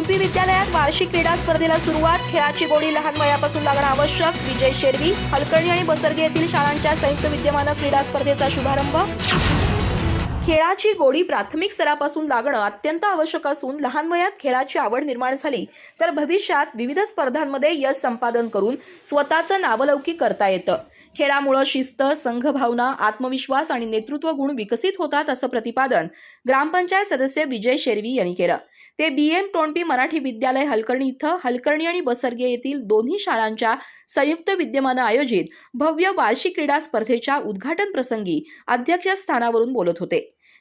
टोणपी विद्यालयात वार्षिक क्रीडा स्पर्धेला सुरुवात. खेळाची गोडी लहान वयापासून लागणं आवश्यक. विजय शेरवी हलकर्णी आणि बसर्गे येथील शाळांच्या संयुक्त विद्यमानं क्रीडा स्पर्धेचा शुभारंभ. खेळाची गोडी प्राथमिक स्तरापासून लागणं अत्यंत आवश्यक असून लहान वयात खेळाची आवड निर्माण झाली. तर भविष्यात विविध स्पर्धांमध्ये यश संपादन करून स्वतःचं नावलौकिक करता येतं. खेळामुळं शिस्त संघभावना आत्मविश्वास आणि नेतृत्व गुण विकसित होतात असं प्रतिपादन ग्रामपंचायत सदस्य विजय शेरवी यांनी केलं. ते बी एम टोणपी मराठी विद्यालय हलकर्णी इथं हलकर्णी आणि बसर्गे येथील दोन्ही शाळांच्या संयुक्त विद्यमानं आयोजित भव्य वार्षिक क्रीडा स्पर्धेच्या उद्घाटन प्रसंगी अध्यक्षस्थानावरून बोलत होते.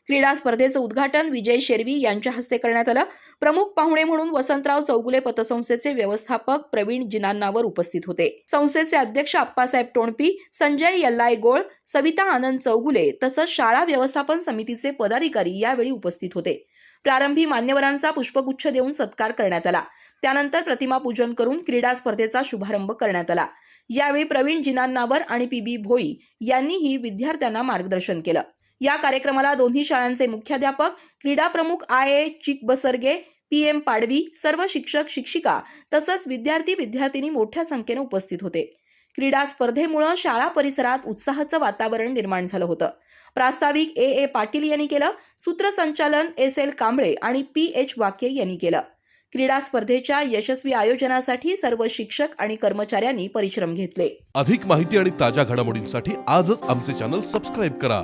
क्रीडा स्पर्धेचं उद्घाटन विजय शेरवी यांच्या हस्ते करण्यात आलं. प्रमुख पाहुणे म्हणून वसंतराव चौगुले पतसंस्थेचे व्यवस्थापक प्रवीण जिनांनावर उपस्थित होते. संस्थेचे अध्यक्ष अप्पासाहेब टोणपी संजय यल्लाय गोळ सविता आनंद चौगुले तसंच शाळा व्यवस्थापन समितीचे पदाधिकारी यावेळी उपस्थित होते. प्रारंभी मान्यवरांचा पुष्पगुच्छ देऊन सत्कार करण्यात आला. त्यानंतर प्रतिमा पूजन करून क्रीडा स्पर्धेचा शुभारंभ करण्यात आला. यावेळी प्रवीण जिनांनावर आणि पी बी भोई यांनीही विद्यार्थ्यांना मार्गदर्शन केलं. या कार्यक्रमाला दोन्ही शाळांचे मुख्याध्यापक क्रीडा प्रमुख I A Chikbasarge P M Padvi सर्व शिक्षक शिक्षिका तसंच विद्यार्थी विद्यार्थिनी मोठ्या संख्येने उपस्थित होते. क्रीडा स्पर्धेमुळे शाळा परिसरात उत्साहाचं वातावरण निर्माण झालं होतं. प्रास्ताविक ए. ए. पाटील यांनी केलं सूत्रसंचालन एस. एल. कांबळे आणि पी. एच. वाक्य यांनी केलं. क्रीडा स्पर्धेच्या यशस्वी आयोजनासाठी सर्व शिक्षक आणि कर्मचाऱ्यांनी परिश्रम घेतले. अधिक माहिती आणि ताज्या घडामोडींसाठी आजच आमचे चॅनल सबस्क्राईब करा.